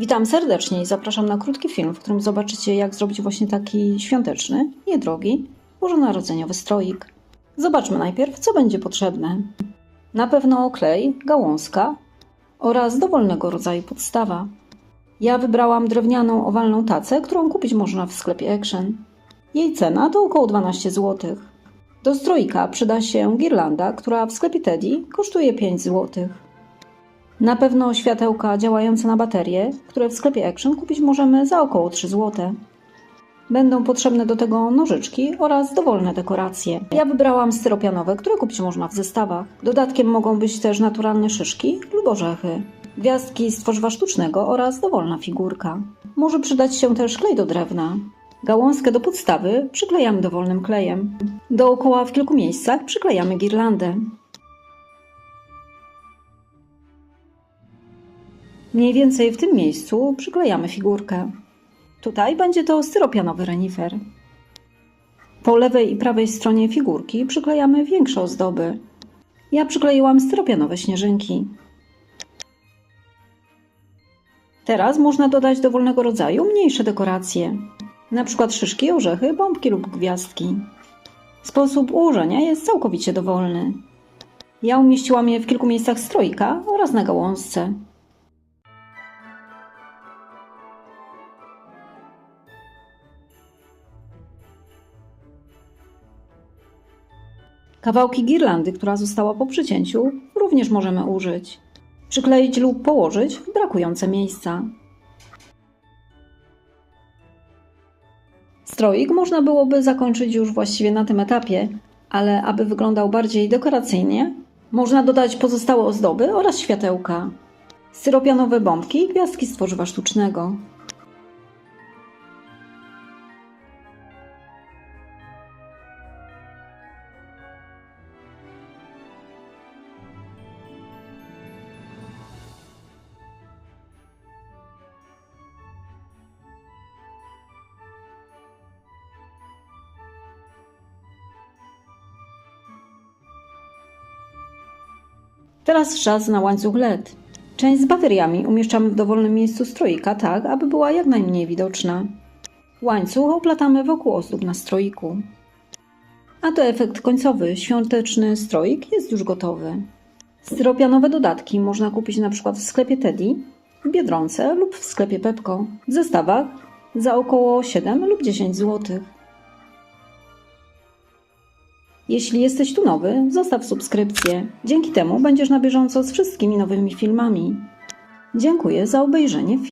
Witam serdecznie i zapraszam na krótki film, w którym zobaczycie, jak zrobić właśnie taki świąteczny, niedrogi, bożonarodzeniowy stroik. Zobaczmy najpierw, co będzie potrzebne. Na pewno klej, gałązka oraz dowolnego rodzaju podstawa. Ja wybrałam drewnianą owalną tacę, którą kupić można w sklepie Action. Jej cena to około 12 zł. Do stroika przyda się girlanda, która w sklepie Teddy kosztuje 5 zł. Na pewno światełka działające na baterie, które w sklepie Action kupić możemy za około 3 zł. Będą potrzebne do tego nożyczki oraz dowolne dekoracje. Ja wybrałam styropianowe, które kupić można w zestawach. Dodatkiem mogą być też naturalne szyszki lub orzechy. Gwiazdki z tworzywa sztucznego oraz dowolna figurka. Może przydać się też klej do drewna. Gałązkę do podstawy przyklejamy dowolnym klejem. Dookoła w kilku miejscach przyklejamy girlandę. Mniej więcej w tym miejscu przyklejamy figurkę. Tutaj będzie to styropianowy renifer. Po lewej i prawej stronie figurki przyklejamy większe ozdoby. Ja przykleiłam styropianowe śnieżynki. Teraz można dodać dowolnego rodzaju mniejsze dekoracje, przykład szyszki, orzechy, bombki lub gwiazdki. Sposób ułożenia jest całkowicie dowolny. Ja umieściłam je w kilku miejscach stroika oraz na gałązce. Kawałki girlandy, która została po przycięciu, również możemy użyć. Przykleić lub położyć w brakujące miejsca. Stroik można byłoby zakończyć już właściwie na tym etapie, ale aby wyglądał bardziej dekoracyjnie, można dodać pozostałe ozdoby oraz światełka. Styropianowe bombki i gwiazdki z tworzywa sztucznego. Teraz czas na łańcuch LED. Część z bateriami umieszczamy w dowolnym miejscu stroika, tak aby była jak najmniej widoczna. Łańcuch oplatamy wokół ozdób na stroiku. A to efekt końcowy. Świąteczny stroik jest już gotowy. Styropianowe dodatki można kupić przykład w sklepie Teddy, w Biedronce lub w sklepie Pepko. W zestawach za około 7 lub 10 zł. Jeśli jesteś tu nowy, zostaw subskrypcję. Dzięki temu będziesz na bieżąco z wszystkimi nowymi filmami. Dziękuję za obejrzenie.